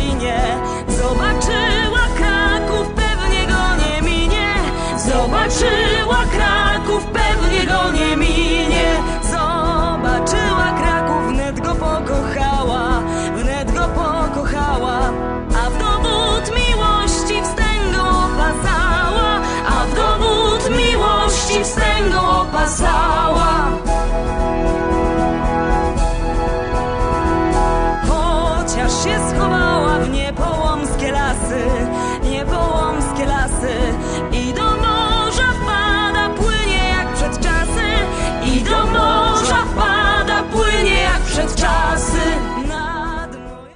krainie Zobaczyła Kraków, pewnie go nie minie. Zobaczyła Kraków, pewnie go nie minie. Zobaczyła Kraków, wnet go pokochała Wnet go pokochała. A w dowód miłości wstęgą opasała A w dowód miłości wstęgą opasała. Się schowa niepołomskie lasy, niepołomskie lasy i do morza wpada, płynie jak przed czasy i do morza.